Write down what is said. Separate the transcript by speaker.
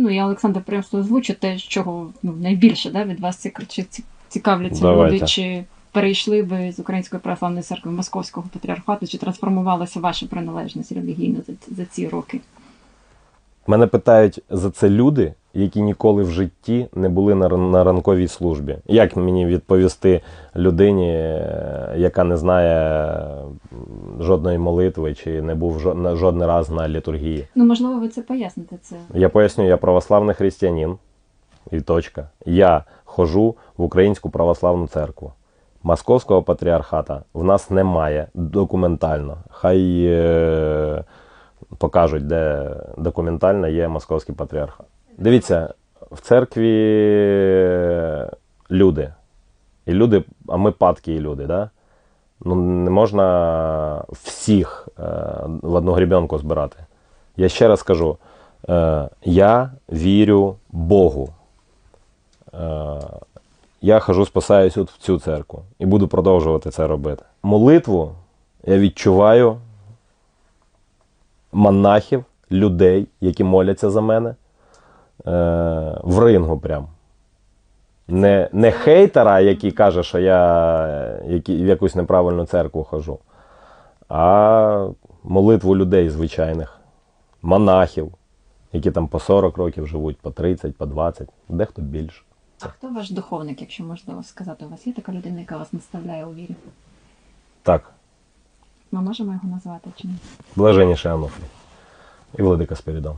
Speaker 1: Ну, я Олександр просто озвучу те, чого ну, найбільше да, від вас ціка- цікавляться
Speaker 2: Давайте.
Speaker 1: люди, чи перейшли ви з Української православної церкви Московського патріархату, чи трансформувалася ваша приналежність релігійна за, за ці роки?
Speaker 2: Мене питають за це люди, які ніколи в житті не були на, на ранковій службі. Як мені відповісти людині, е, яка не знає жодної молитви чи не був жодний раз на літургії?
Speaker 1: Ну, можливо, ви це поясните. Це
Speaker 2: Я поясню, я православний християнин. І точка. Я хожу в Українську православну церкву. Московського патріархата в нас немає документально. Хай е, покажуть, де документально є московський патріархат. Дивіться, в церкві люди. І люди, а ми падкі люди, да? Ну, не можна всіх е, в одну грібенку збирати. Я ще раз кажу: е, я вірю Богу. Е, я хожу, спасаюсь от в цю церкву і буду продовжувати це робити. Молитву я відчуваю монахів, людей, які моляться за мене в рингу прям. Не, не хейтера, який каже, що я які, в якусь неправильну церкву хожу, а молитву людей звичайних, монахів, які там по 40 років живуть, по 30, по 20, дехто більше.
Speaker 1: а хто ваш духовник, якщо можна сказати, у вас є така людина, яка вас наставляє у вірі?
Speaker 2: Так,
Speaker 1: Ми можемо його назвати чи ні?
Speaker 2: блаженніший Ануфрій і Владика Спірідон.